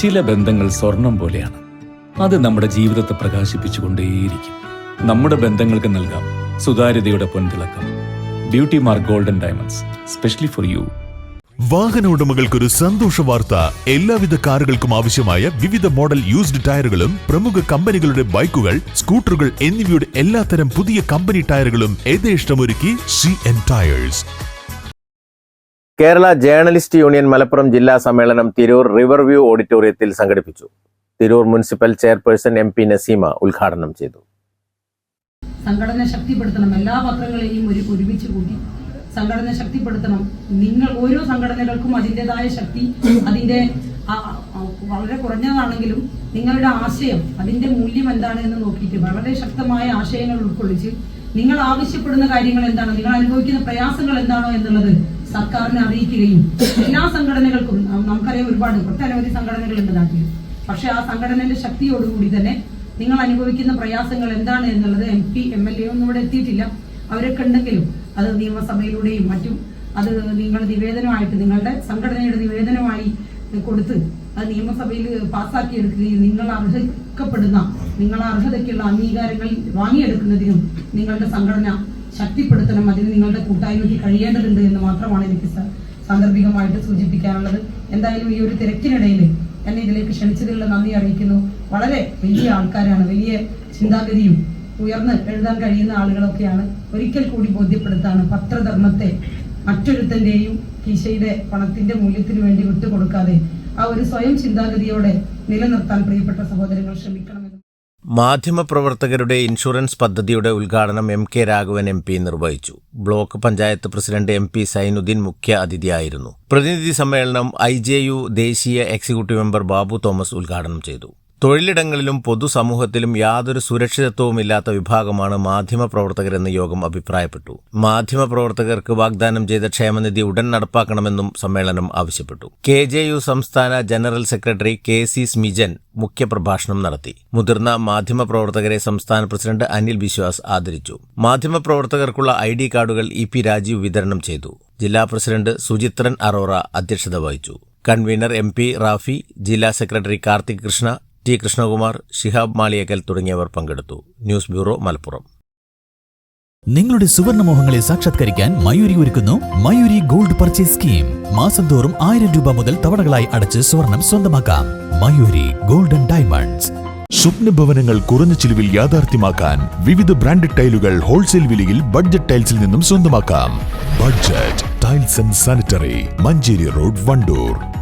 ചില ബന്ധങ്ങൾ സ്വർണം പോലെയാണ്. അത് നമ്മുടെ ജീവിതത്തെ പ്രകാശിപ്പിച്ചുകൊണ്ടേയിരിക്കും. നമ്മുടെ ബന്ധങ്ങൾക്ക് നൽകാം സുതാര്യതയുടെ പൊൻതിളക്കം. Beauty mark golden diamonds specially for you വാഹന ഉടമകൾക്കൊരു സന്തോഷ വാർത്ത. എല്ലാവിധ കാറുകൾക്കും ആവശ്യമായ വിവിധ മോഡൽ യൂസ്ഡ് ടയറുകളും പ്രമുഖ കമ്പനികളുടെ ബൈക്കുകൾ സ്കൂട്ടറുകൾ എന്നിവയുടെ എല്ലാത്തരം പുതിയ കമ്പനി ടയറുകളും യഥേഷ്ടമൊരുക്കി C N tyres Kerala journalist union Malappuram ജില്ലാ സമ്മേളനം തിരൂർ റിവർ വ്യൂ ഓഡിറ്റോറിയത്തിൽ സംഘടിപ്പിച്ചു. Tirur municipal chairperson M P Naseema ഉദ്ഘാടനം ചെയ്തു. സംഘടന ശക്തിപ്പെടുത്തണം. എല്ലാ പത്രങ്ങളെയും ഒരു ഒരുമിച്ച് കൂട്ടി സംഘടന ശക്തിപ്പെടുത്തണം. നിങ്ങൾ ഓരോ സംഘടനകൾക്കും അതിന്റെതായ ശക്തി അതിന്റെ വളരെ കുറഞ്ഞതാണെങ്കിലും നിങ്ങളുടെ ആശയം അതിന്റെ മൂല്യം എന്താണ് എന്ന് നോക്കിയിട്ട് വളരെ ശക്തമായ ആശയങ്ങൾ ഉൾക്കൊള്ളിച്ച് നിങ്ങൾ ആവശ്യപ്പെടുന്ന കാര്യങ്ങൾ എന്താണ് നിങ്ങൾ അനുഭവിക്കുന്ന പ്രയാസങ്ങൾ എന്താണോ എന്നുള്ളത് സർക്കാരിനെ അറിയിക്കുകയും എല്ലാ സംഘടനകൾക്കും നമുക്കറിയാം ഒരുപാട് ഒട്ടനവധി സംഘടനകളുണ്ട് നാട്ടിൽ. പക്ഷെ ആ സംഘടനയുടെ ശക്തിയോടുകൂടി തന്നെ നിങ്ങൾ അനുഭവിക്കുന്ന പ്രയാസങ്ങൾ എന്താണ് എന്നുള്ളത് M P M L A ഒന്നും ഇവിടെ എത്തിയിട്ടില്ല. അവരൊക്കെ ഉണ്ടെങ്കിലും അത് നിയമസഭയിലൂടെയും മറ്റും അത് നിങ്ങൾ നിവേദനമായിട്ട് നിങ്ങളുടെ സംഘടനയുടെ നിവേദനമായി കൊടുത്ത് അത് നിയമസഭയിൽ പാസ്സാക്കിയെടുക്കുകയും നിങ്ങൾ അർഹിക്കപ്പെടുന്ന നിങ്ങൾ അർഹതയ്ക്കുള്ള അംഗീകാരങ്ങൾ വാങ്ങിയെടുക്കുന്നതിനും നിങ്ങളുടെ സംഘടന ശക്തിപ്പെടുത്തണം. അതിന് നിങ്ങളുടെ കൂട്ടായ്മയ്ക്ക് കഴിയേണ്ടതുണ്ട് എന്ന് മാത്രമാണ് എനിക്ക് സാന്ദർഭികമായിട്ട് സൂചിപ്പിക്കാനുള്ളത്. എന്തായാലും ഈ ഒരു തിരക്കിനിടയിൽ എന്നെ ഇതിലേക്ക് ക്ഷണിച്ചതിലുള്ള നന്ദി അറിയിക്കുന്നു. വളരെ വലിയ ആൾക്കാരാണ്. വലിയ ചിന്താഗതിയും ഉയർന്ന് എഴുതാൻ കഴിയുന്ന ആളുകളൊക്കെയാണ് ഒരിക്കൽ കൂടി ബോധ്യപ്പെടുത്താണ് പത്രധർമ്മത്തെ മറ്റൊരുത്തന്റെയും കീശയുടെ പണത്തിന്റെ മൂല്യത്തിന് വേണ്ടി വിട്ടുകൊടുക്കാതെ ആ ഒരു സ്വയം ചിന്താഗതിയോടെ നിലനിർത്താൻ പ്രിയപ്പെട്ട സഹോദരങ്ങൾ ശ്രമിക്കണമെന്ന് മാധ്യമപ്രവർത്തകരുടെ ഇൻഷുറൻസ് പദ്ധതിയുടെ ഉദ്ഘാടനം M K Raghavan M P നിർവഹിച്ചു. Block panchayat president M P Sainuddin മുഖ്യ അതിഥിയായിരുന്നു. പ്രതിനിധി സമ്മേളനം ഐ ജെ യു ദേശീയ എക്സിക്യൂട്ടീവ് മെമ്പർ ബാബു തോമസ് ഉദ്ഘാടനം ചെയ്തു. തൊഴിലിടങ്ങളിലും പൊതുസമൂഹത്തിലും യാതൊരു സുരക്ഷിതത്വവുമില്ലാത്ത വിഭാഗമാണ് മാധ്യമപ്രവർത്തകരെന്ന് യോഗം അഭിപ്രായപ്പെട്ടു. മാധ്യമപ്രവർത്തകർക്ക് വാഗ്ദാനം ചെയ്ത ക്ഷേമനിധി ഉടൻ നടപ്പാക്കണമെന്നും സമ്മേളനം ആവശ്യപ്പെട്ടു. കെ ജെ യു സംസ്ഥാന general secretary K C Smijan മുഖ്യപ്രഭാഷണം നടത്തി. മുതിർന്ന മാധ്യമപ്രവർത്തകരെ സംസ്ഥാന പ്രസിഡന്റ് അനിൽ വിശ്വാസ് ആദരിച്ചു. മാധ്യമപ്രവർത്തകർക്കുള്ള ഐ ഡി കാർഡുകൾ ഇ പി രാജീവ് വിതരണം ചെയ്തു. ജില്ലാ പ്രസിഡന്റ് സുചിത്രൻ അറോറ അധ്യക്ഷത വഹിച്ചു. കൺവീനർ എം പി റാഫി ജില്ലാ സെക്രട്ടറി കാർത്തിക് കൃഷ്ണ ടി കൃഷ്ണകുമാർ ഷിഹാബ് മാളിയക്കൽ തുടങ്ങിയവർ പങ്കെടുത്തു. News bureau Malappuram. നിങ്ങളുടെ സുവർണ മോഹങ്ങളെ സാക്ഷാത്കരിക്കാൻ മയൂരി ഒരുക്കുന്നു മയൂരി ഗോൾഡ് പർച്ചേസ് സ്കീം. മാസം തോറും ആയിരം രൂപ മുതൽ തവണകളായി അടച്ച് സ്വർണം സ്വന്തമാക്കാം. Mayuri golden diamonds. സ്വപ്ന ഭവനങ്ങൾ കുറഞ്ഞ ചിലവിൽ യാഥാർത്ഥ്യമാക്കാൻ വിവിധ ബ്രാൻഡഡ് ടൈലുകൾ ഹോൾസെയിൽ വിലയിൽ ബഡ്ജറ്റ് ടൈൽസിൽ നിന്നും സ്വന്തമാക്കാം. Budget tiles and sanitary Manjeri road Wandoor.